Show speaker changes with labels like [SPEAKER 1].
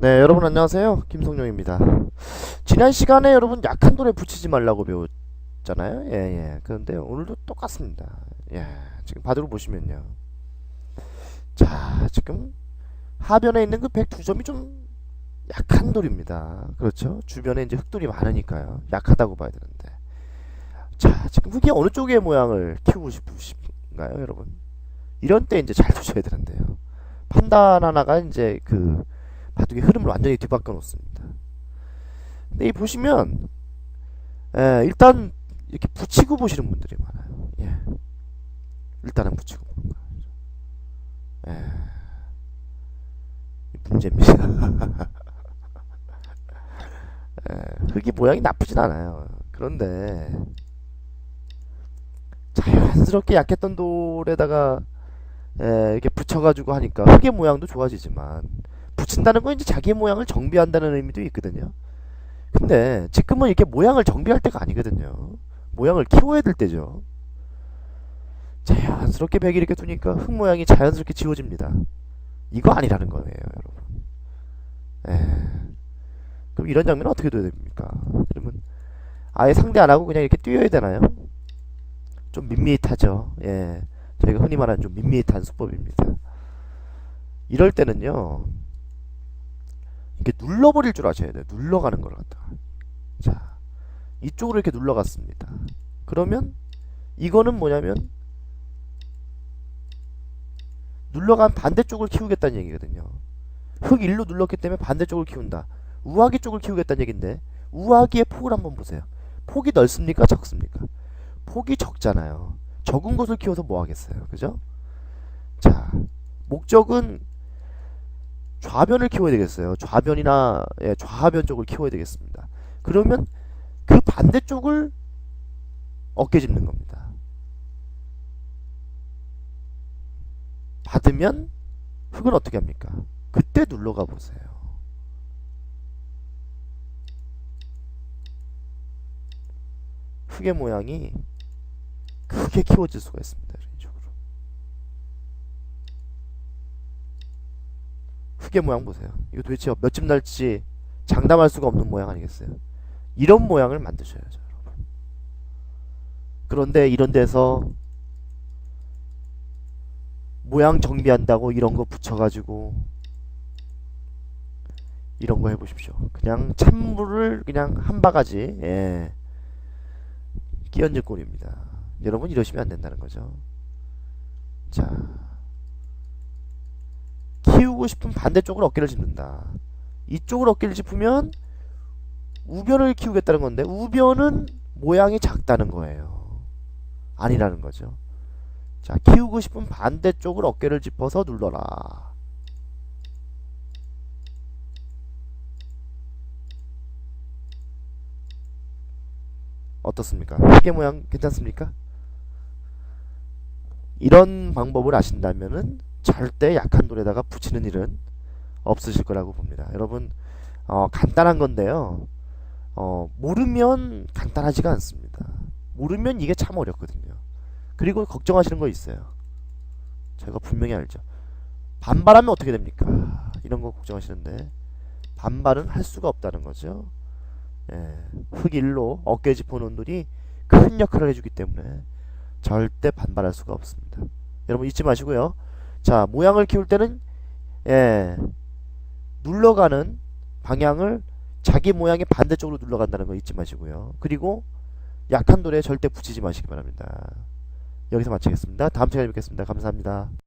[SPEAKER 1] 네, 여러분 안녕하세요. 김성룡입니다. 지난 시간에 여러분 약한 돌에 붙이지 말라고 배웠잖아요. 예, 예. 그런데 오늘도 똑같습니다. 예. 지금 바둑을 보시면요. 자, 지금 하변에 있는 그 102점이 좀 약한 돌입니다. 그렇죠? 주변에 이제 흑돌이 많으니까요. 약하다고 봐야 되는데. 자, 지금 흑이 어느 쪽의 모양을 키우고 싶으신가요, 여러분? 이런 때 이제 잘 두셔야 되는데요. 판단 하나가 이제 그 바둑의 흐름을 완전히 뒤바꿔 놓습니다. 근데 이 보시면 예, 일단 이렇게 붙이고 보시는 분들이 많아요. 예. 일단은 붙이고 보는 거죠. 예. 이 문제입니다. 예, 흙이 모양이 나쁘진 않아요. 그런데 자연스럽게 약했던 돌에다가 예, 이렇게 붙여가지고 하니까 흙의 모양도 좋아지지만 붙인다는 건 이제 자기 모양을 정비한다는 의미도 있거든요. 근데 지금은 이렇게 모양을 정비할 때가 아니거든요. 모양을 키워야 될 때죠. 자연스럽게 백이 이렇게 두니까 흙 모양이 자연스럽게 지워집니다. 이거 아니라는 거예요, 여러분. 에. 그럼 이런 장면은 어떻게 돼야 됩니까? 그러면 아예 상대 안 하고 그냥 이렇게 뛰어야 되나요? 좀 밋밋하죠. 예. 저희가 흔히 말하는 좀 밋밋한 수법입니다. 이럴 때는요. 이렇게 눌러버릴 줄 아셔야 돼요. 눌러가는 걸 갖다가. 자, 이쪽으로 이렇게 눌러갔습니다. 그러면 이거는 뭐냐면 눌러간 반대쪽을 키우겠다는 얘기거든요. 흙 일로 눌렀기 때문에 반대쪽을 키운다. 우하기 쪽을 키우겠다는 얘긴데 우하기의 폭을 한번 보세요. 폭이 넓습니까? 적습니까? 폭이 적잖아요. 적은 곳을 키워서 뭐 하겠어요. 그죠? 자, 목적은 좌변을 키워야 되겠어요. 좌변이나 예, 좌변 쪽을 키워야 되겠습니다. 그러면 그 반대쪽을 어깨 짚는 겁니다. 받으면 흙은 어떻게 합니까? 그때 눌러가 보세요. 흙의 모양이 크게 키워질 수가 있습니다. 이런 식으로. 흙의 모양 보세요. 이거 도대체 몇집 날지 장담할 수가 없는 모양 아니겠어요? 이런 모양을 만드셔야죠, 여러분. 그런데 이런 데서 모양 정비한다고 이런 거 붙여가지고 이런 거 해보십시오. 그냥 찬물을 그냥 한 바가지 예. 끼얹을 꼴입니다. 여러분 이러시면 안 된다는 거죠. 자, 키우고 싶은 반대쪽으로 어깨를 짚는다. 이쪽으로 어깨를 짚으면 우변을 키우겠다는 건데 우변은 모양이 작다는 거예요. 아니라는 거죠. 자, 키우고 싶은 반대쪽으로 어깨를 짚어서 눌러라. 어떻습니까? 시계 모양 괜찮습니까? 이런 방법을 아신다면은 절대 약한 돌에다가 붙이는 일은 없으실 거라고 봅니다. 여러분 어, 간단한 건데요. 어, 모르면 간단하지가 않습니다. 모르면 이게 참 어렵거든요. 그리고 걱정하시는 거 있어요. 제가 분명히 알죠. 반발하면 어떻게 됩니까? 이런 거 걱정하시는데 반발은 할 수가 없다는 거죠. 예, 흑일로 어깨 짚어놓은 돌이 큰 역할을 해주기 때문에 절대 반발할 수가 없습니다. 여러분 잊지 마시고요. 자 모양을 키울 때는 예, 눌러가는 방향을 자기 모양의 반대쪽으로 눌러간다는 거 잊지 마시고요. 그리고 약한 돌에 절대 붙이지 마시기 바랍니다. 여기서 마치겠습니다. 다음 시간에 뵙겠습니다. 감사합니다.